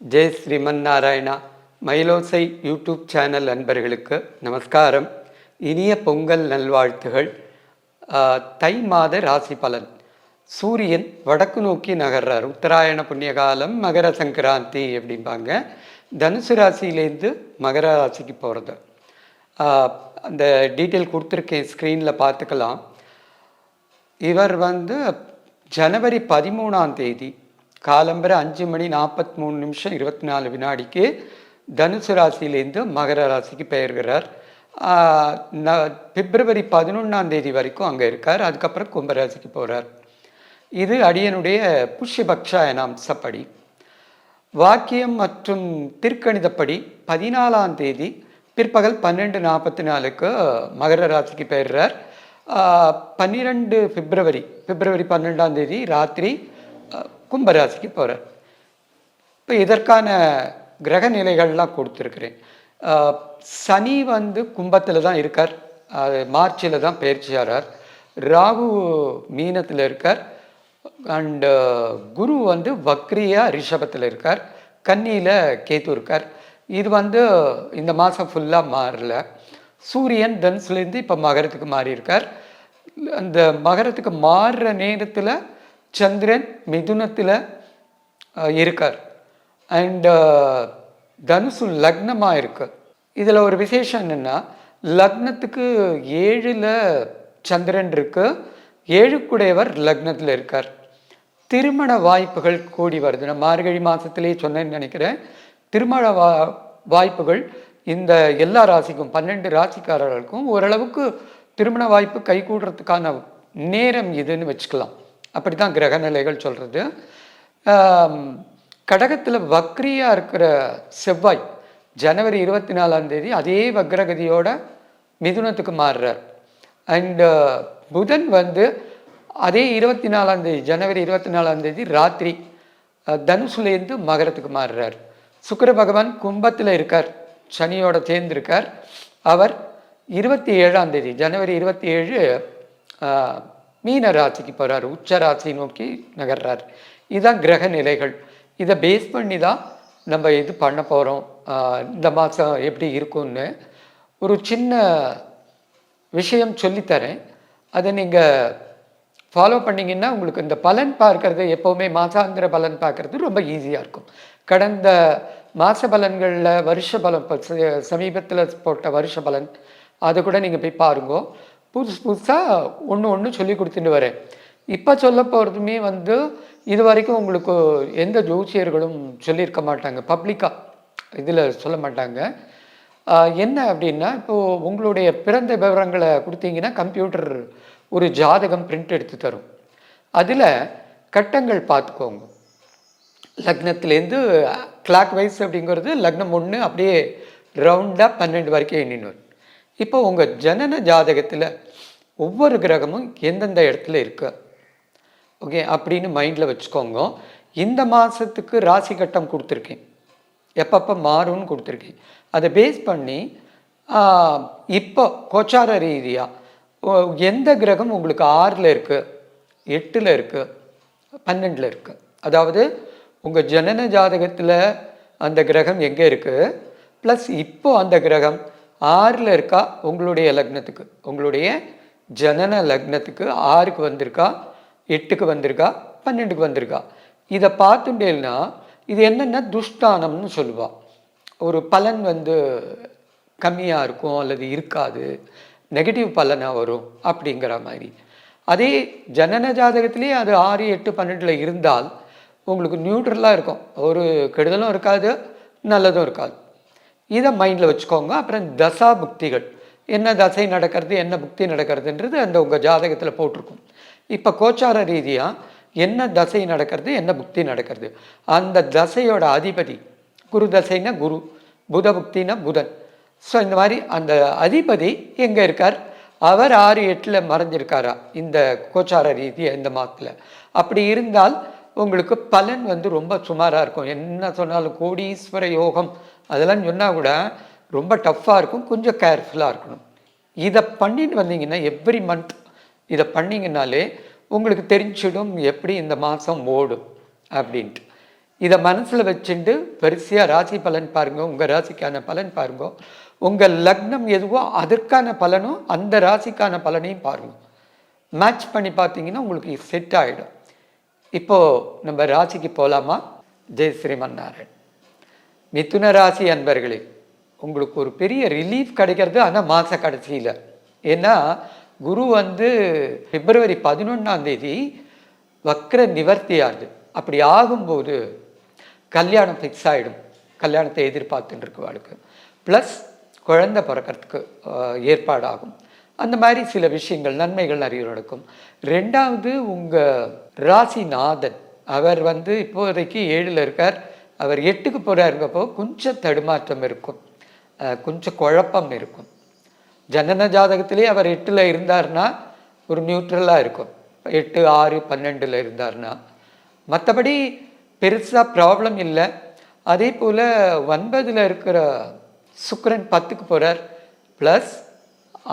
Jai Sriman Narayana Mayilosai YouTube channel அன்பர்களுக்கு நமஸ்காரம். இனிய பொங்கல் நல்வாழ்த்துகள். தை மாத ராசி பலன். சூரியன் வடக்கு நோக்கி நகர்றார். உத்தராயண புண்ணிய காலம் மகர சங்கராந்தி அப்படிம்பாங்க. தனுசு ராசியிலேருந்து மகர ராசிக்கு போகிறது அந்த டீட்டெயில் கொடுத்துருக்கேன் ஸ்க்ரீனில் பார்த்துக்கலாம். இவர் வந்து ஜனவரி பதிமூணாம் தேதி காலம்பரை அஞ்சு மணி நாற்பத்தி மூணு நிமிஷம் இருபத்தி நாலு வினாடிக்கு தனுசு ராசியிலேருந்து மகர ராசிக்கு பெயர்கிறார் ந- பிப்ரவரி பதினொன்றாம் தேதி வரைக்கும் அங்கே இருக்கார். அதுக்கப்புறம் கும்பராசிக்கு போகிறார் இது அடியனுடைய புஷ்யபக்ஷா என அம்சப்படி வாக்கியம் மற்றும் திருக்கணிதப்படி பதினாலாம் தேதி பிற்பகல் பன்னெண்டு நாற்பத்தி நாலுக்கு மகர ராசிக்கு பெயர்றார் பன்னிரெண்டு பிப்ரவரி பிப்ரவரி பன்னெண்டாம் தேதி ராத்திரி கும்பராசிக்கு போகிறார் இப்போ இதற்கான கிரக நிலைகள்லாம் கொடுத்துருக்குறேன். சனி வந்து கும்பத்தில் தான் இருக்கார். அது மார்ச்சில் தான் பயிற்சியாகிறார் ராகு மீனத்தில் இருக்கார். அண்டு குரு வந்து வக்ரியா ரிஷபத்தில் இருக்கார். கன்னியில் கேத்து இருக்கார். இது வந்து இந்த மாதம் ஃபுல்லாக மாறல. சூரியன் தனுசுலேருந்து இப்போ மகரத்துக்கு மாறி இருக்கார் அந்த மகரத்துக்கு மாறுற நேரத்தில் சந்திரன் மிதுனத்தில் இருக்கார். அண்ட் தனுசு லக்னமாக இருக்கு. இதில் ஒரு விசேஷம் என்னென்னா லக்னத்துக்கு ஏழில் சந்திரன் இருக்கு. ஏழுக்குடையவர் லக்னத்தில் இருக்கார். திருமண வாய்ப்புகள் கூடி வருது. நான் மார்கழி மாதத்திலேயே சொன்னேன்னு நினைக்கிறேன். திருமண வா வாய்ப்புகள் இந்த எல்லா ராசிக்கும் பன்னெண்டு ராசிக்காரர்களுக்கும் ஓரளவுக்கு திருமண வாய்ப்பு கைகூடுறதுக்கான நேரம் இதுன்னு வச்சுக்கலாம். அப்படி தான் கிரக நிலைகள் சொல்கிறது கடகத்தில் வக்ரியாக இருக்கிற செவ்வாய் ஜனவரி இருபத்தி நாலாம் தேதி அதே வக்ரகதியோட மிதுனத்துக்கு மாறுறார். அண்டு புதன் வந்து அதே இருபத்தி நாலாம் தேதி ஜனவரி இருபத்தி நாலாம் தேதி ராத்திரி தனுசுலேருந்து மகரத்துக்கு மாறுறார். சுக்கர பகவான் கும்பத்தில் இருக்கார் சனியோட சேர்ந்திருக்கார். அவர் இருபத்தி ஏழாம் தேதி ஜனவரி இருபத்தி ஏழு மீன ராசிக்கு போகிறார் உச்ச ராசி நோக்கி நகர்றார். இதுதான் கிரக நிலைகள். இதை பேஸ் பண்ணி தான் நம்ம இது பண்ண போகிறோம் இந்த மாதம் எப்படி இருக்கும்னு ஒரு சின்ன விஷயம் சொல்லித்தரேன். அதை நீங்கள் ஃபாலோ பண்ணிங்கன்னா உங்களுக்கு இந்த பலன் பார்க்கறது எப்போவுமே மாசாந்திர பலன் பார்க்கறது ரொம்ப ஈஸியாக இருக்கும். கடந்த மாச பலன்களில் வருஷ பலன் இப்போ சமீபத்தில் போட்ட வருஷ பலன் அதை கூட நீங்கள் போய் பாருங்க. புதுசு புதுசாக ஒன்று ஒன்று சொல்லி கொடுத்துட்டு வரேன். இப்போ சொல்ல போகிறதுமே வந்து இது வரைக்கும் உங்களுக்கு எந்த ஜோசியர்களும் சொல்லியிருக்க மாட்டாங்க. பப்ளிக்காக இதில் சொல்ல மாட்டாங்க. என்ன அப்படின்னா இப்போது உங்களுடைய பிறந்த விவரங்களை கொடுத்தீங்கன்னா கம்ப்யூட்டர் ஒரு ஜாதகம் பிரிண்ட் எடுத்து தரும். அதில் கட்டங்கள் பார்த்துக்கோங்க. லக்னத்துலேருந்து கிளாக் வைஸ் அப்படிங்கிறது லக்னம் ஒன்று அப்படியே ரவுண்டாக பன்னெண்டு வரைக்கும் எண்ணின்னு வரும் இப்போ உங்கள் ஜனன ஜாதகத்தில் ஒவ்வொரு கிரகமும் எந்தெந்த இடத்துல இருக்கு? ஓகே அப்படின்னு மைண்டில் வச்சுக்கோங்க. இந்த மாதத்துக்கு ராசி கட்டம் கொடுத்துருக்கேன். எப்பப்போ மாறும்னு கொடுத்துருக்கேன். அதை பேஸ் பண்ணி இப்போ கோச்சார ரீதியாக எந்த கிரகம் உங்களுக்கு ஆறில் இருக்குது எட்டில் இருக்குது பன்னெண்டில் இருக்குது அதாவது உங்கள் ஜனன ஜாதகத்தில் அந்த கிரகம் எங்கே இருக்குது ப்ளஸ் இப்போ அந்த கிரகம் ஆறில் இருக்கா? உங்களுடைய லக்னத்துக்கு. உங்களுடைய ஜனன லக்னத்துக்கு ஆறுக்கு வந்திருக்கா? எட்டுக்கு வந்திருக்கா? பன்னெண்டுக்கு வந்திருக்கா? இதை பார்த்துட்டேன்னா இது என்னென்னா துஷ்டானம்னு சொல்லுவாள் ஒரு பலன் வந்து கம்மியாக இருக்கும் அல்லது இருக்காது. நெகட்டிவ் பலனாக வரும் அப்படிங்கிற மாதிரி. அதே ஜனன ஜாதகத்திலே அது ஆறு எட்டு பன்னெண்டில் இருந்தால் உங்களுக்கு நியூட்ரலாக இருக்கும். ஒரு கெடுதலும் இருக்காது நல்லதும் இருக்காது. இதை மைண்டில் வச்சுக்கோங்க. அப்புறம் தசா புக்திகள். என்ன தசை நடக்கிறது என்ன புக்தி நடக்கிறதுன்றது அந்த உங்கள் ஜாதகத்தில் போட்டிருக்கும். இப்போ கோச்சார ரீதியாக என்ன தசை நடக்கிறது என்ன புக்தி நடக்கிறது? அந்த தசையோட அதிபதி குரு தசைன்னா குரு புத புக்தினா புதன். ஸோ இந்த மாதிரி அந்த அதிபதி எங்கே இருக்கார்? அவர் ஆறு எட்டில் மறைஞ்சிருக்காரா? இந்த கோச்சார ரீதியாக இந்த மாதத்தில். அப்படி இருந்தால் உங்களுக்கு பலன் வந்து ரொம்ப சுமாராக இருக்கும். என்ன சொன்னாலும் கோடீஸ்வர யோகம் அதெல்லாம் சொன்னால் கூட ரொம்ப டஃப்பாக இருக்கும் கொஞ்சம் கேர்ஃபுல்லாக இருக்கணும். இதை பண்ணிட்டு வந்தீங்கன்னா எவ்ரி மந்த் இதை பண்ணீங்கன்னாலே உங்களுக்கு தெரிஞ்சிடும் எப்படி இந்த மாதம் ஓடும் அப்படின்ட்டு. இதை மனசில் வச்சுட்டு பெருசியாக ராசி பலன் பாருங்கள் உங்கள் ராசிக்கான பலன் பாருங்க. உங்கள் லக்னம் எதுவோ அதற்கான பலனும் அந்த ராசிக்கான பலனையும் பாருங்க. மேட்ச் பண்ணி பார்த்தீங்கன்னா உங்களுக்கு செட் ஆகிடும் இப்போது நம்ம ராசிக்கு போகலாமா ஜெய் ஸ்ரீமன் நாராயண் மிதுன ராசி அன்பர்களே உங்களுக்கு ஒரு பெரிய ரிலீஃப் கிடைக்கிறது ஆனால் மாத கடைசியில். ஏன்னா குரு வந்து பிப்ரவரி பதினொன்றாம் தேதி வக்ர நிவர்த்தி ஆகுது அப்படி ஆகும்போது கல்யாணம் ஃபிக்ஸ் ஆகிடும் கல்யாணத்தை எதிர்பார்த்துட்டு இருக்கவாளுக்கு. ப்ளஸ் குழந்தை பிறக்கிறதுக்கு ஏற்பாடாகும். அந்த மாதிரி சில விஷயங்கள் நன்மைகள் நிறைய நடக்கும். ரெண்டாவது உங்கள் ராசிநாதன். அவர் வந்து இப்போதைக்கு ஏழில் இருக்கார். அவர் எட்டுக்கு போகிறாருங்கப்போ கொஞ்சம் தடுமாற்றம் இருக்கும். கொஞ்சம் குழப்பம் இருக்கும். ஜனன ஜாதகத்திலே அவர் எட்டில் இருந்தார்னா ஒரு நியூட்ரலாக இருக்கும். எட்டு ஆறு பன்னெண்டில் இருந்தார்னா. மற்றபடி பெருசாக ப்ராப்ளம் இல்லை. அதே போல் ஒன்பதில் இருக்கிற சுக்கரன் பத்துக்கு போகிறார் plus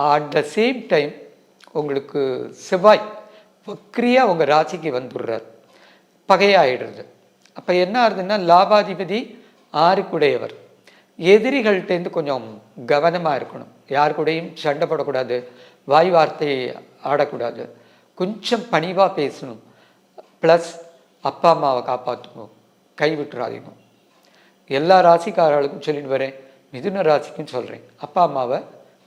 at the same time உங்களுக்கு செவ்வாய் வக்ரியாக உங்கள் ராசிக்கு வந்துடுறார். பகையாயிடுறது. அப்போ என்ன ஆகுதுன்னா லாபாதிபதி ஆறுக்குடையவர். எதிரிகள்கிட்டேருந்து கொஞ்சம் கவனமாக இருக்கணும். யார் கூடயும் சண்டை போடக்கூடாது வாய் வார்த்தை ஆடக்கூடாது. கொஞ்சம் பணிவாக பேசணும். ப்ளஸ் அப்பா அம்மாவை காப்பாற்றணும் கைவிட்டுறாதீங்க எல்லா ராசிக்காரர்களுக்கும் சொல்லிட்டு வரேன். மிதுன ராசிக்கும் சொல்கிறேன் அப்பா அம்மாவை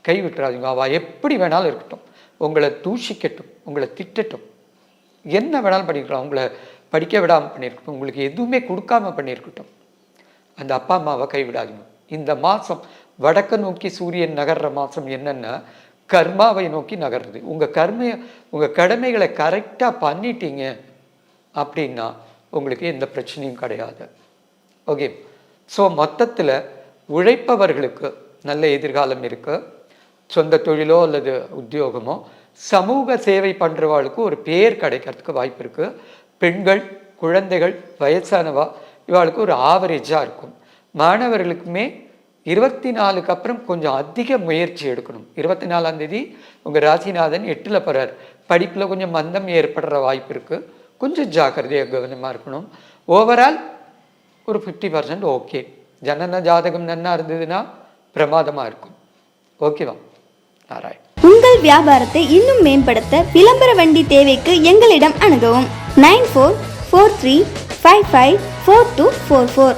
கைவிட்டுறாதீங்க அவள் எப்படி வேணாலும் இருக்கட்டும். உங்களை தூஷிக்கட்டும். உங்களை திட்டட்டும். என்ன வேணாலும் பண்ணிக்கலாம். உங்களை படிக்க விடாமல் பண்ணியிருக்கட்டும். உங்களுக்கு எதுவுமே கொடுக்காம பண்ணியிருக்கட்டும். அந்த அப்பா அம்மாவை கைவிடாதீங்க. இந்த மாதம் வடக்கை நோக்கி சூரியன் நகர்ற மாதம் என்னென்னா கர்மாவை நோக்கி நகர்றது. உங்கள் கர்மையை உங்கள் கடமைகளை கரெக்டாக பண்ணிட்டீங்க அப்படின்னா உங்களுக்கு எந்த பிரச்சனையும் கிடையாது. ஓகே ஸோ மொத்தத்தில் உழைப்பவர்களுக்கு நல்ல எதிர்காலம் இருக்குது சொந்த தொழிலோ அல்லது உத்தியோகமோ சமூக சேவை பண்ணுறவாளுக்கு ஒரு பேர் கிடைக்கிறதுக்கு வாய்ப்பு இருக்குது பெண்கள் குழந்தைகள் வயசானவா இவாளுக்கு ஒரு ஆவரேஜாக இருக்கும். மாணவர்களுக்குமே இருபத்தி நாலுக்கு அப்புறம் கொஞ்சம் அதிக முயற்சி எடுக்கணும். இருபத்தி நாலாம் தேதி உங்கள் ராசிநாதன் எட்டில் போகிறார் படிப்பில் கொஞ்சம் மந்தம் ஏற்படுற வாய்ப்பு இருக்குது கொஞ்சம் ஜாக்கிரதையாக கவனமாக இருக்கணும். ஓவரால் ஒரு ஃபிஃப்டி பர்சன்ட் ஓகே ஜனன ஜாதகம் நன்னா இருந்ததுன்னா பிரமாதமாக இருக்கும். ஓகேவா நாராயண். உங்கள் வியாபாரத்தை இன்னும் மேம்படுத்த விளம்பர வண்டி தேவைக்கு எங்களிடம் அணுகவும். nine four four three five five four two four four